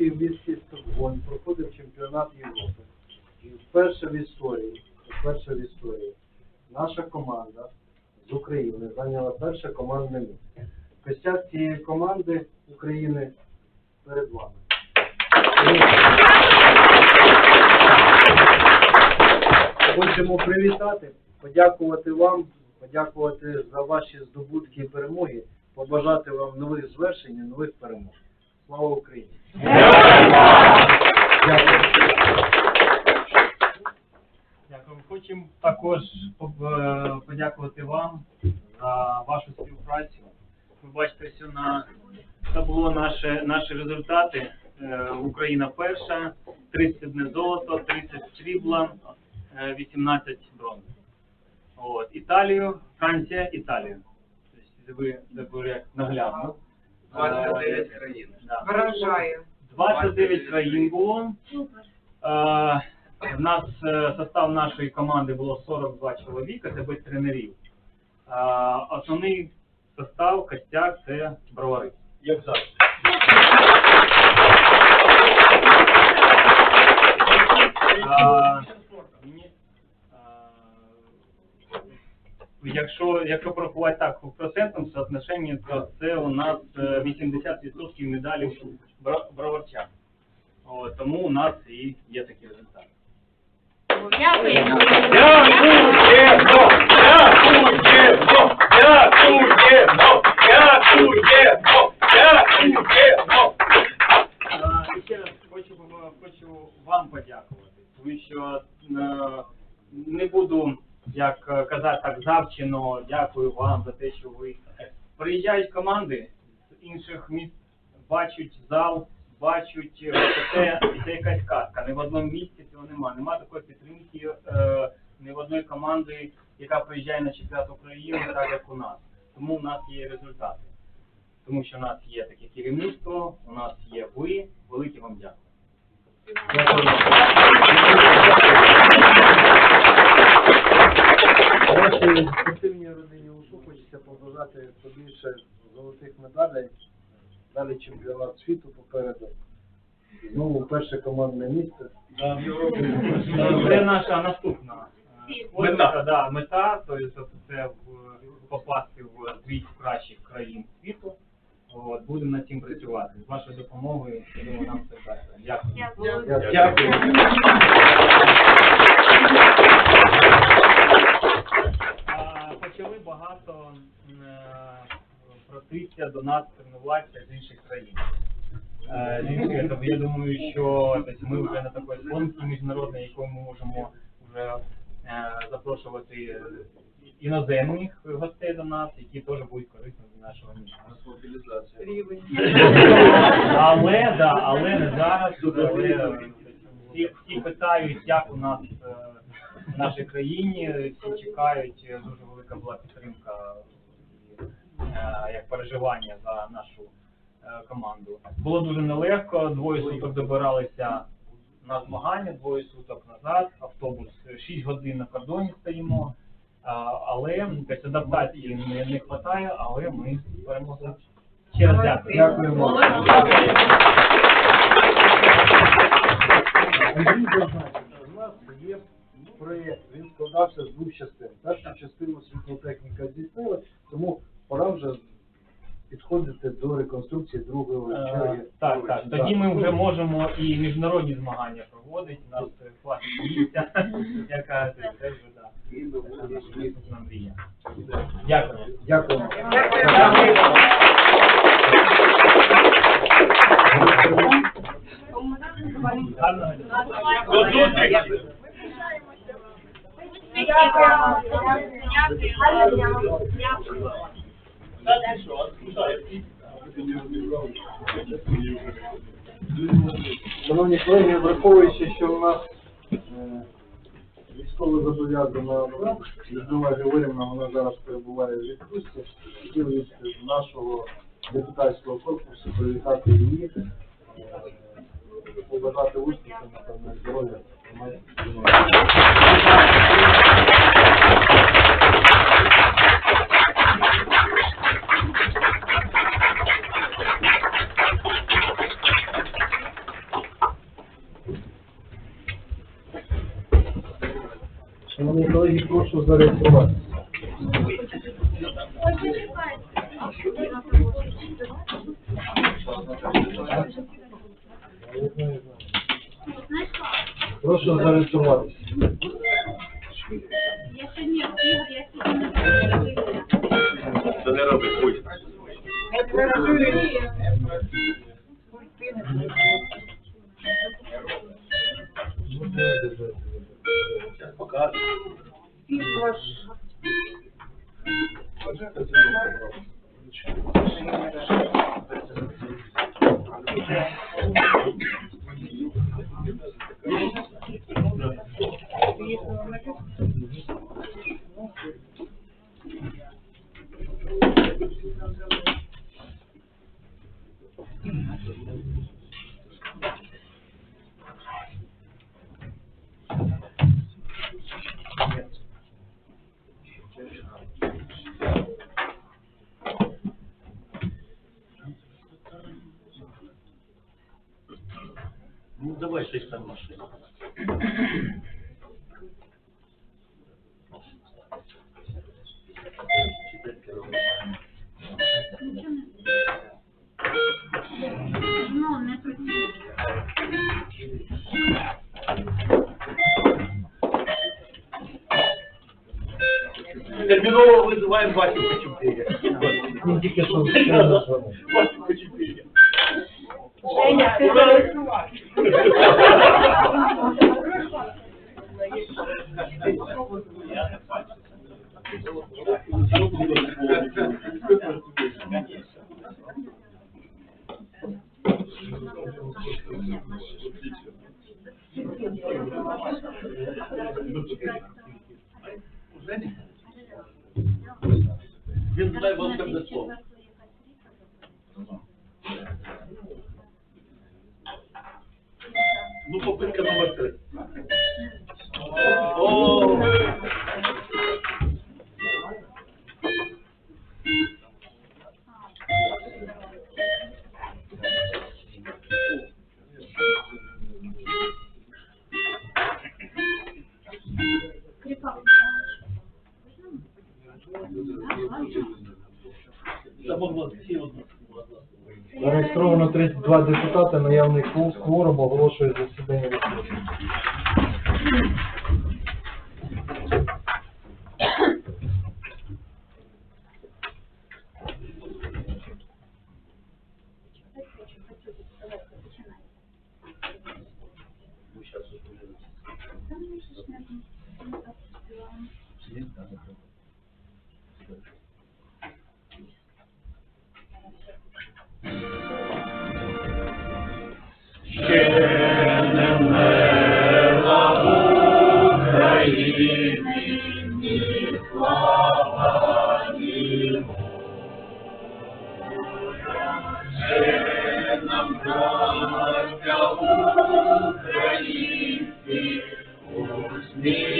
Швеції в місті Стокгольм проходив чемпіонат Європи. І вперше в історії, вперше в історії наша команда з України зайняла перше командне місце. Костяк цієї команди України перед вами. Хочемо привітати, подякувати вам, подякувати за ваші здобутки і перемоги, побажати вам нових звершень і нових перемог. Слава Україні! Дякую. Хочемо також е, подякувати вам за вашу співпрацю. Ви бачите, що на табло наші, наші результати. Е, Україна перша, 31 золото, 30 срібла, е, 18 бронз. От. Італію, Франція, Італія. Тобто ви як наглядно. 29 Е, країн. да. Вражаю. 29 країн було. Е, В нас е, состав нашої команди було 42 чоловіка, це без тренерів. Е, Основний состав, костяк це бровари. Як завжди. Е, мені, е, Якщо, якщо порахувати так в процентному соотношенні, то це у нас е, 80% медалів броварчан. Тому у нас і є такі результати. Дякуємо. Дякуємо! Дякуємо! Дякуємо! Дякуємо! Дякуємо! І ще раз хочу, хочу вам подякувати, тому що е, не буду, як е, казати так завчено, дякую вам за те, що ви приїжджають команди з інших міст, бачать зал, бачать е, це, це якась казка. Не в одному місці цього немає. Нема такої підтримки е, ні в одної команди, яка приїжджає на чемпіонат України, так як у нас. Тому у нас є результати тому що у нас є таке керівництво, у нас є ви. Велике вам дякую. Спортивній родині УСУ хочеться побажати побільше золотих медалей. Далі чемпіонат світу попереду. Знову перше командне місце. Це наша наступна е, Мета. да, мета, тобто це попасти в двійку кращих країн світу. От, будемо над цим працювати. З вашою допомогою, я думаю, нам все вдасться. Дякую. Дякую. Дякую. Почали багато е, проситися до нас тренуватися з інших країн. Е, я думаю, що тобто, ми вже на такій гонці міжнародній, яку ми можемо вже е, запрошувати іноземних гостей до нас, які теж будуть корисні для нашого міста. Але, да, але не зараз, але всі, питають, як у нас в нашій країні, всі чекають, е, дуже велика була підтримка, е, як переживання за нашу е, команду. Було дуже нелегко, двоє суток добиралися на змагання, двоє суток назад, автобус 6 годин на кордоні стоїмо, але якось адаптації не, не вистачає, але ми переможемо. Ще раз дякую. Дякуємо. Зазначив, нас є проєкт, він складався з двох частин. Першу частину світлотехніка здійснили, тому пора вже підходити до реконструкції другої Е, черги. Так, так. Тоді ми вже можемо і міжнародні змагання проводити. У нас е, класні місця, яка це вже да. Це наша наступна мрія. Дякую. Гарного дня. До зустрічі! Шановні колеги, враховуючи, що у нас е, військово зобов'язана Людмила Григорівна, вона зараз перебуває в відпустці, хотів від нашого депутатського корпусу привітати її, е, побажати успіху, напевно, здоров'я. Шановні колеги, прошу зареєструватися. заарештуватися. называем Васю Кочубея. Васю Кочубея. Женя, ты Зареєстровано 32 депутати, наявний кворум оголошує засідання відкритим. Українці, усміх.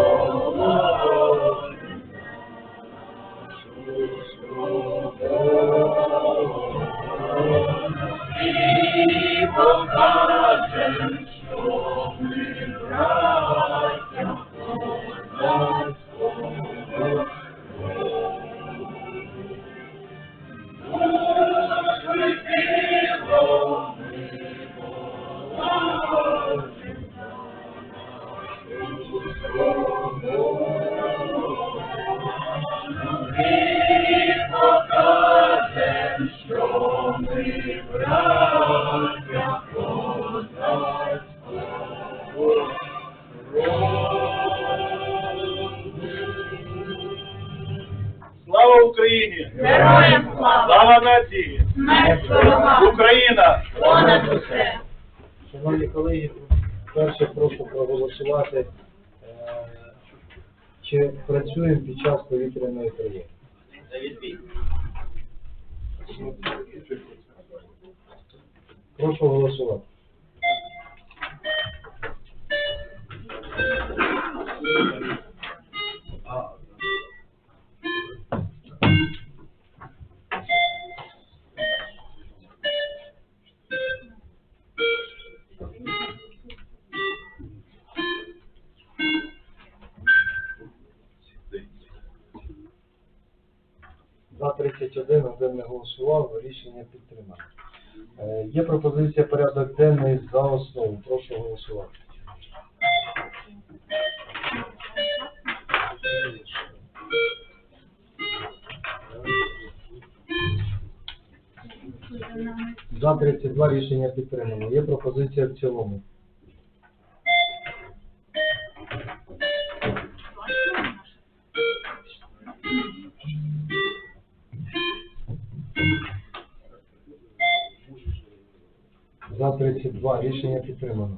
Прошу голосувати. За 31, один не голосував, рішення підтримано. Е, Є пропозиція порядок денний за основу. Прошу голосувати. За 32 рішення підтримано. Є пропозиція в цілому. За рішення підтримано.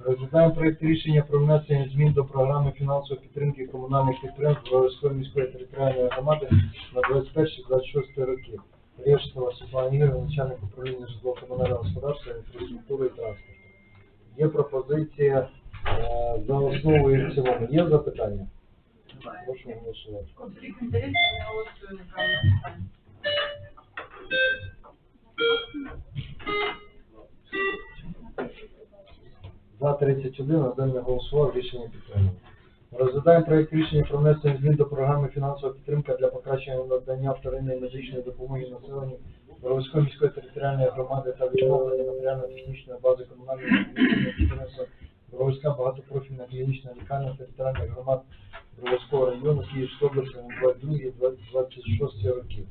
Розглядаємо проєкт рішення про внесення змін до програми фінансової підтримки комунальних підприємств Броварської міської територіальної громади на 21-26 роки. Рештова Світлана Ігорівна, начальник управління житлово-комунального господарства, інфраструктури і транспорту. Є пропозиція е, за основу і в цілому. Є запитання? Прошу голосувати. Конфлікт інтересів не голосує неправильно питання. За 31, один не голосував, рішення підтримано. Розглядаємо проєкт рішення про внесення змін до програми фінансова підтримка для покращення надання вторинної медичної допомоги населенню Боровської міської територіальної громади та відновлення матеріально-технічної бази комунального підприємства Боровська багатопрофільна клінічна лікарня територіальних громад Боровського району Київської області на 22-26 років.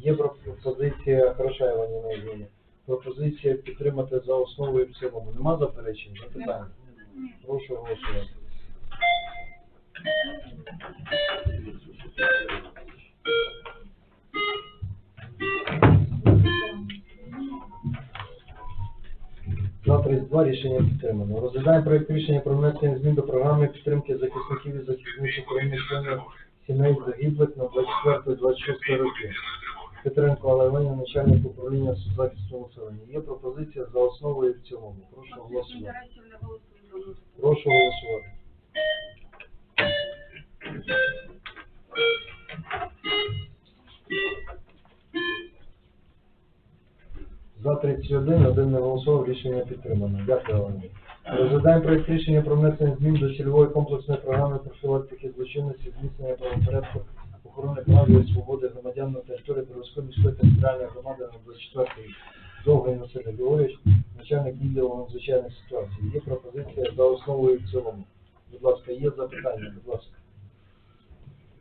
Є пропозиція Хорошаєва Ніна Євгенія. Пропозиція підтримати за основу і в цілому. Нема заперечень? Запитання? Прошу голосувати. За 32 рішення підтримано. Розглядаємо проєкт рішення про внесення змін до програми підтримки захисників і захисниць України членів сімей загиблих на 24-26 роки. Петренко Олег начальник управління захисту населення. Є пропозиція за основу і в цілому. Прошу голосувати. Прошу голосувати. За 31, один не голосував, рішення підтримано. Дякую, Олені. Розглядаємо проєкт рішення про внесення змін до цільової комплексної програми профілактики злочинності, зміцнення правопорядку, охорони прав і свободи громадян на території Первоської міської територіальної громади на 24 рік. Довгий Василь Григорьович, начальник відділу надзвичайних ситуацій. Є пропозиція за основу і в цілому. Будь ласка, є запитання, будь ласка.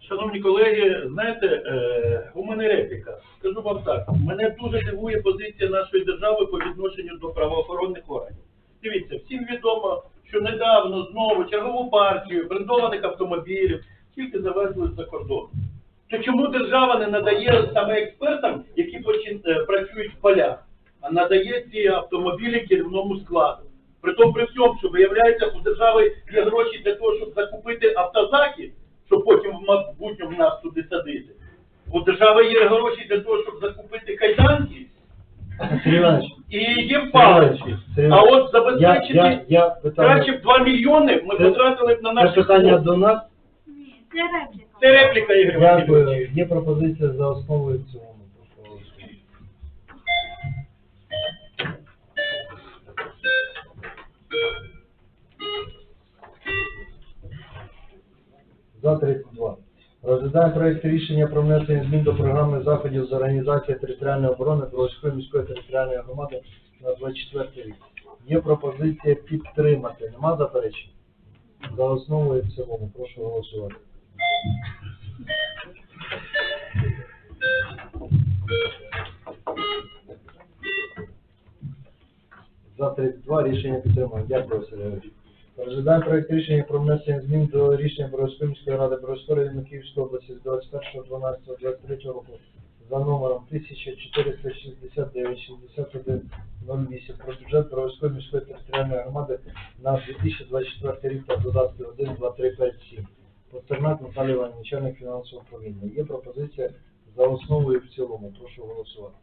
Шановні колеги, знаєте, е, у мене репліка. Скажу вам так, мене дуже дивує позиція нашої держави по відношенню до правоохоронних органів. Дивіться, всім відомо, що недавно знову чергову партію брендованих автомобілів тільки завезли з-за кордону. То чому держава не надає саме експертам, які е, працюють в полях, а надає ці автомобілі керівному складу? Притом при всьому, що виявляється, у держави є гроші для того, щоб закупити автозаки, щоб потім в майбутньому нас туди садити. У держави є гроші для того, щоб закупити кайданки і є паличі. А от забезпечити краще б 2 мільйони ми Це- потратили б на це наші питання до нас. Ні, це репліка. Це репліка Ігор Дякую. Васильович. Є пропозиція за основу і в цілому. Прошу голосувати. За 32. Розглядаємо проєкт рішення про внесення змін до програми заходів з організації територіальної оборони Бровської міської територіальної громади на 24 рік. Є пропозиція підтримати. Нема заперечень? За основу і в цілому. Прошу голосувати. За 32 рішення підтримано. Дякую, Василь Григорович. Розглядаємо проєкт рішення про внесення змін до рішення Боровської міської ради Боровської району Київської області з 21.12.23 року за номером 1469 61 08 про бюджет Броварської міської територіальної громади на 2024 рік та додатки 1, 2, 3, 5, 7. Пастернак Наталія Іванівна, начальник фінансового управління. Є пропозиція за основу і в цілому. Прошу голосувати.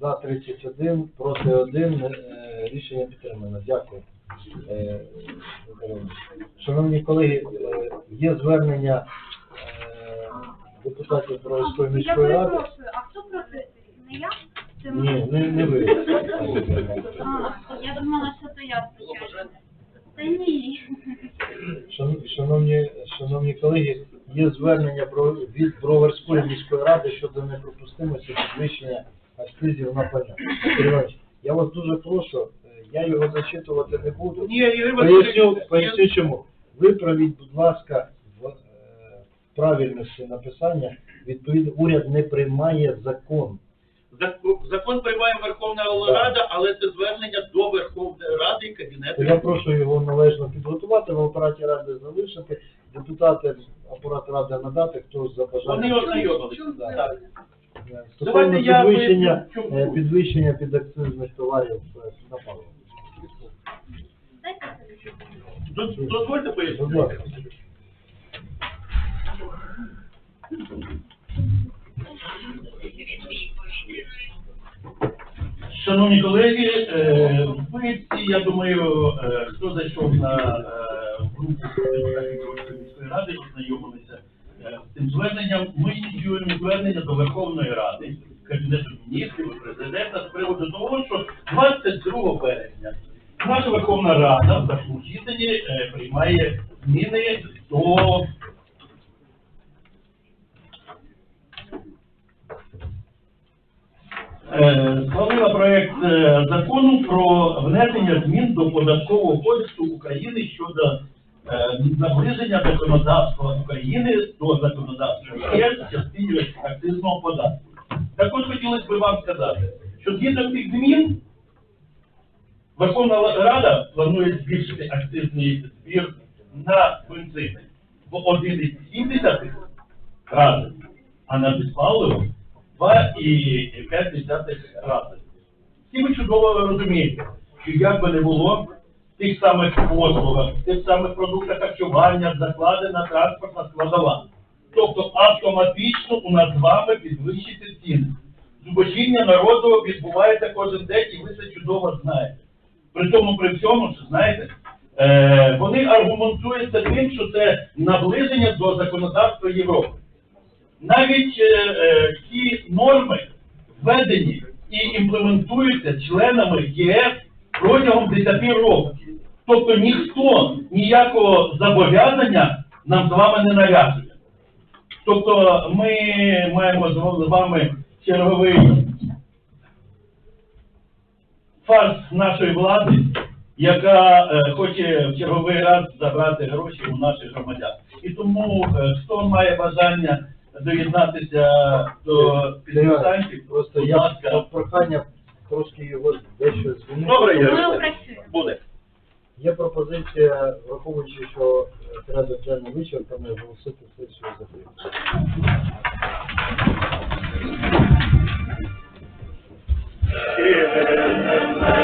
За 31, проти 1, е, рішення підтримано. Дякую. Е. Шановні колеги, е, є звернення депутатів Броварської Я міської ради. перепрошую, а хто проти? Не я? Це? Ні, не, не ви. А, я думала, що то я спочатку. Та ні. Шан- Шановні, шановні колеги, є звернення про- від Броварської міської ради щодо неприпустимості підвищення акцизів на пальне. Сергій Іванович, я вас дуже прошу, е, я його зачитувати не буду. Ні, Ігор Поясню, Васильович, поясню чому. Виправіть, будь ласка, правильності написання. Відповідно, уряд не приймає закон. Закон приймає Верховна Рада, але це звернення до Верховної Ради і Кабінету. Я прошу його належно підготувати, в апараті ради залишити, депутати апарат ради надати, хто забажає. Вони ознайомилися. Так. Стосовно підвищення, е, підвищення підакцизних товарів е, на паливо. Дозвольте пояснити. Шановні колеги, е, ви всі, я думаю, е, хто зайшов на е, групу депутатів міської ради, ознайомилися е, з цим зверненням. Ми ініціюємо звернення до Верховної Ради, Кабінету міністрів, президента з приводу того, що 22 березня наша Верховна Рада в такому читанні приймає зміни до схвалила проект е, закону про внесення змін до податкового кодексу України щодо е, наближення законодавства України до законодавства ЄС в частині акцизного податку. Так от хотілося б вам сказати, що згідно цих змін Верховна Рада планує збільшити акцизний збір на бензин в 1,7 рази, а на безпаливо 2,5 рази. Всі ви чудово розумієте, що як би не було, тих самих послугах, в тих самих продуктах харчування закладена транспортна складова. Тобто автоматично у нас з вами підвищити ціни. Зубожіння народу відбувається кожен день, і ви це чудово знаєте. При тому, при всьому, що знаєте, е, вони аргументуються тим, що це наближення до законодавства Європи навіть е, е, ті норми введені і імплементуються членами ЄС протягом 10 років. Тобто ніхто ніякого зобов'язання нам з вами не нав'язує. Тобто ми маємо з вами черговий фарс нашої влади, яка е, хоче в черговий раз забрати гроші у наших громадян. І тому е, хто має бажання доєднатися до е, підписантів, просто будь я ласка. прохання трошки його дещо змінити. Добре, я Ми опрацюємо. буде. Є пропозиція, враховуючи, що е, порядок денний вичерпаний, оголосити сесію закритою. Е,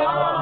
Oh.